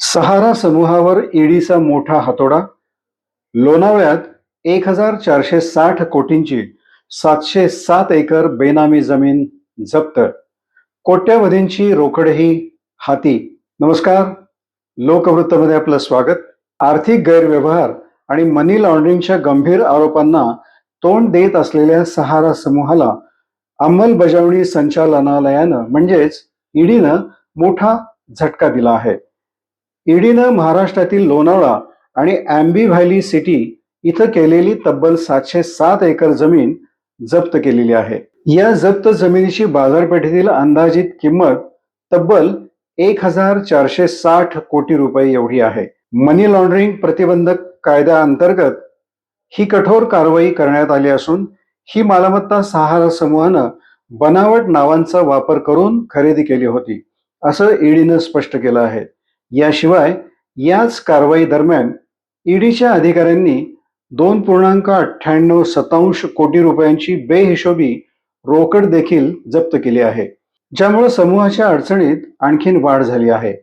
सहारा समूहावर ईडीचा मोठा हातोडा. लोणावळ्यात एक हजार चारशे साठ कोटींची सातशे सात एकर बेनामी जमीन जप्त. कोट्यवधींची रोकडही हाती. नमस्कार. लोकवृत्तमध्ये आपलं स्वागत. आर्थिक गैरव्यवहार आणि मनी लॉन्ड्रिंगच्या गंभीर आरोपांना तोंड देत असलेल्या सहारा समूहाला अंमलबजावणी संचालनालयानं म्हणजेच ईडीनं मोठा झटका दिला आहे. ईडीनं महाराष्ट्रातील लोणावळा आणि अँबी व्हॅली सिटी इथं केलेली तब्बल सातशे सात एकर जमीन जप्त केलेली आहे. या जप्त जमिनीची बाजारपेठेतील अंदाजित किंमत तब्बल एक हजार चारशे साठ कोटी रुपये एवढी आहे. मनी लॉन्ड्रिंग प्रतिबंधक कायद्याअंतर्गत ही कठोर कारवाई करण्यात आली असून ही मालमत्ता सहारा समूहानं बनावट नावांचा वापर करून खरेदी केली होती असं ईडीनं स्पष्ट केलं आहे. याशिवाय याच कारवाई दरम्यान ईडीच्या अधिकाऱ्यांनी दोन पूर्णांक अठ्ठ्याण्णव शतांश कोटी रुपयांची बेहिशोबी रोकड देखील जप्त केली आहे ज्यामुळे समूहाच्या अडचणीत आणखीन वाढ झाली आहे.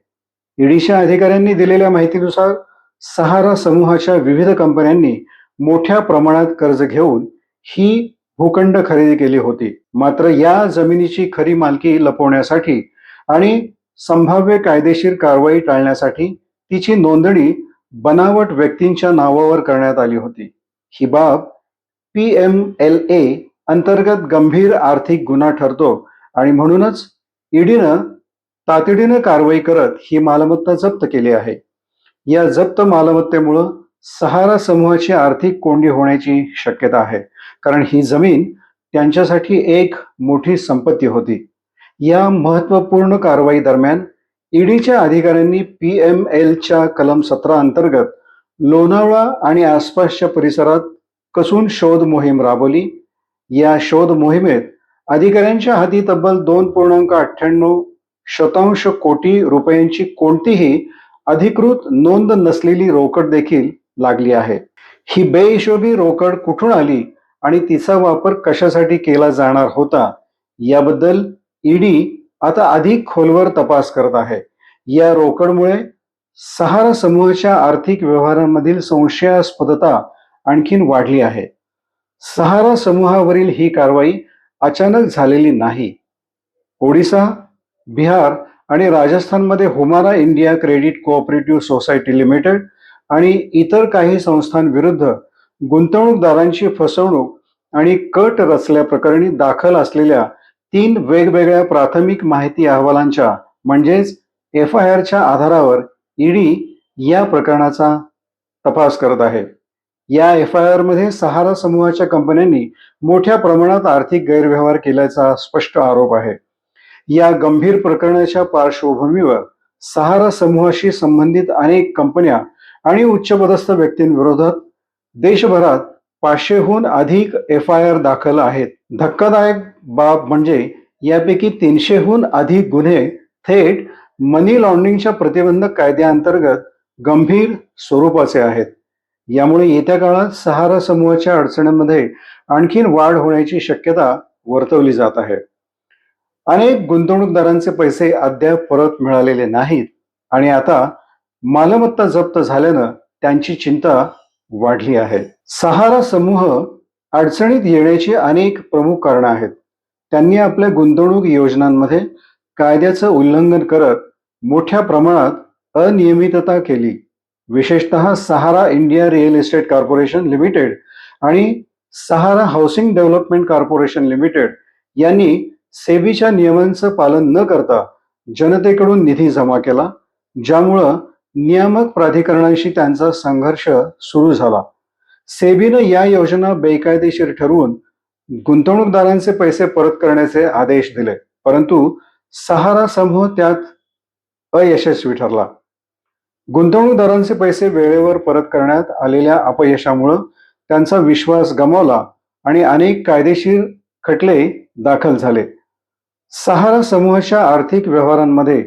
ईडीच्या अधिकाऱ्यांनी दिलेल्या माहितीनुसार सहारा समूहाच्या विविध कंपन्यांनी मोठ्या प्रमाणात कर्ज घेऊन ही भूखंड खरेदी केली होती. मात्र या जमिनीची खरी मालकी लपवण्यासाठी आणि संभाव्य कायदेशीर कारवाई टाळण्यासाठी तिची नोंदणी बनावट व्यक्तींच्या नावावर करण्यात आली होती. ही बाब पी एम एल ए अंतर्गत गंभीर आर्थिक गुन्हा ठरतो आणि म्हणूनच ईडीनं तातडीनं कारवाई करत ही मालमत्ता जप्त केली आहे. या जप्त मालमत्तेमुळं सहारा समूहाची आर्थिक कोंडी होण्याची शक्यता आहे. कारण ही जमीन त्यांच्यासाठी एक मोठी संपत्ती होती. या महत्त्वपूर्ण कारवाई दरम्यान ईडीच्या अधिकाऱ्यांनी पी एम एलच्या कलम सतरा अंतर्गत लोणावळा आणि आसपासच्या परिसरात कसून शोध मोहीम राबवली. या शोध मोहिमेत अधिकाऱ्यांच्या हाती तब्बल दोन पूर्णांक अठ्ठ्याण्णव शतांश कोटी रुपयांची कोणतीही अधिकृत नोंद नसलेली रोकड देखील लागली आहे. ही बेहिशोबी रोकड कुठून आली आणि तिचा वापर कशासाठी केला जाणार होता? याबद्दल ईडी आता अधिक खोलवर तपास करत आहे. या रोकडमुळे सहारा समूहाच्या आर्थिक व्यवहारांमधील संशयास्पदता आणखीन वाढली आहे. सहारा समूहावरील ही कारवाई अचानक झालेली नाही. ओडिसा बिहार आणि राजस्थानमध्ये Humara India credit cooperative society limited आणि इतर काही संस्थांविरुद्ध गुंतवणूकदारांची फसवणूक आणि कट रचल्याप्रकरणी दाखल असलेल्या तीन वेगवेगळ्या प्राथमिक माहिती अहवालांच्या म्हणजेच एफ आय आरच्या आधारावर ईडी या प्रकरणाचा तपास करत आहे. या एफ आय आरमध्ये सहारा समूहाच्या कंपन्यांनी मोठ्या प्रमाणात आर्थिक गैरव्यवहार केल्याचा स्पष्ट आरोप आहे. या गंभीर प्रकरणाच्या पार्श्वभूमीवर सहारा समूहाशी संबंधित अनेक कंपन्या आणि उच्चपदस्थ व्यक्तींविरोधात देशभरात पाचशेहून अधिक एफ आय आर दाखल आहेत. धक्कादायक बाब म्हणजे यापैकी तीनशेहून अधिक गुन्हे थेट मनी लॉन्ड्रिंगच्या प्रतिबंधक कायद्याअंतर्गत गंभीर स्वरूपाचे आहेत. यामुळे येत्या काळात सहारा समूहाच्या अडचणींमध्ये आणखीन वाढ होण्याची शक्यता वर्तवली जात आहे. अनेक गुंतवणूकदारांचे पैसे अद्याप परत मिळालेले नाहीत आणि आता मालमत्ता जप्त झाल्यानं त्यांची चिंता वाढली आहे. सहारा समूह अडचणीत येण्याची अनेक प्रमुख कारणं आहेत. त्यांनी आपल्या गुंतवणूक योजनांमध्ये कायद्याचं उल्लंघन करत मोठ्या प्रमाणात अनियमितता केली. विशेषतः Sahara India real estate corporation limited आणि Sahara housing development corporation limited यांनी सेबीच्या नियमांचं पालन न करता जनतेकडून निधी जमा केला ज्यामुळं नियामक प्राधिकरणांशी त्यांचा संघर्ष सुरू झाला. सेबीनं या योजना बेकायदेशीर ठरवून गुंतवणूकदारांचे पैसे परत करण्याचे आदेश दिले. परंतु सहारा समूह त्यात अयशस्वी ठरला. गुंतवणूकदारांचे पैसे वेळेवर परत करण्यात आलेल्या अपयशामुळं त्यांचा विश्वास गमावला आणि अनेक कायदेशीर खटले दाखल झाले. सहारा समूहाच्या आर्थिक व्यवहारांमध्ये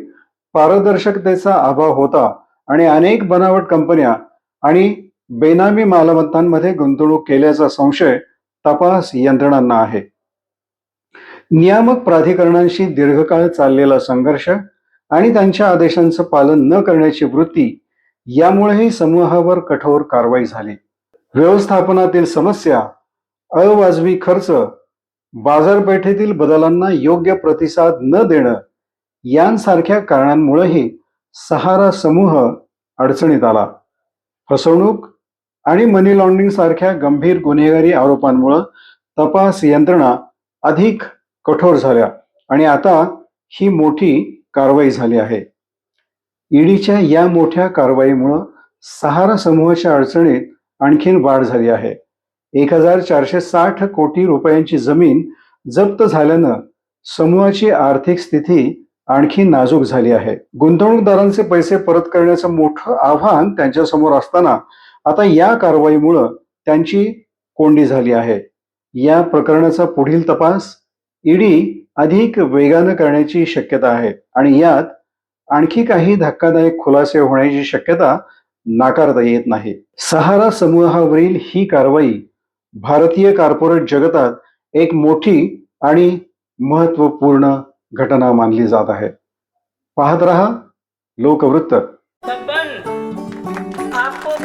पारदर्शकतेचा अभाव होता आणि अनेक बनावट कंपन्या आणि बेनामी मालमत्तांमध्ये गुंतवणूक केल्याचा संशय तपास यंत्रणांना आहे. नियामक प्राधिकरणांशी दीर्घकाळ चाललेला संघर्ष आणि त्यांच्या आदेशांचं पालन न करण्याची वृत्ती यामुळेही समूहावर कठोर कारवाई झाली. व्यवस्थापनातील समस्या अवाजवी खर्च बाजारपेठेतील बदलांना योग्य प्रतिसाद न देणं यांसारख्या कारणांमुळेही सहारा समूह अडचणीत आला. फसवणूक आणि मनी लॉन्ड्रिंग सारख्या गंभीर गुन्हेगारी आरोपांमुळे तपास यंत्रणा अधिक कठोर झाल्या आणि आता ही मोठी कारवाई झाली आहे. ईडीच्या या मोठ्या कारवाईमुळं सहारा समूहाच्या अडचणीत आणखीन वाढ झाली आहे. एक हजार चारशे साठ कोटी रुपयांची जमीन जप्त झाल्यानं समूहाची आर्थिक स्थिती आणखी नाजूक झाली आहे. गुंतवणूकदारांचे पैसे परत करण्याचं मोठं आव्हान त्यांच्यासमोर असताना आता या कारवाईमुळं त्यांची कोंडी झाली आहे. या प्रकरणाचा पुढील तपास ईडी अधिक वेगानं करण्याची शक्यता आहे आणि यात आणखी काही धक्कादायक खुलासे होण्याची शक्यता नाकारता येत नाही. सहारा समूहावरील ही कारवाई भारतीय कॉर्पोरेट जगतात एक मोठी आणि महत्त्वपूर्ण घटना मानली जात आहे. पाहत रहा लोकवृत्त.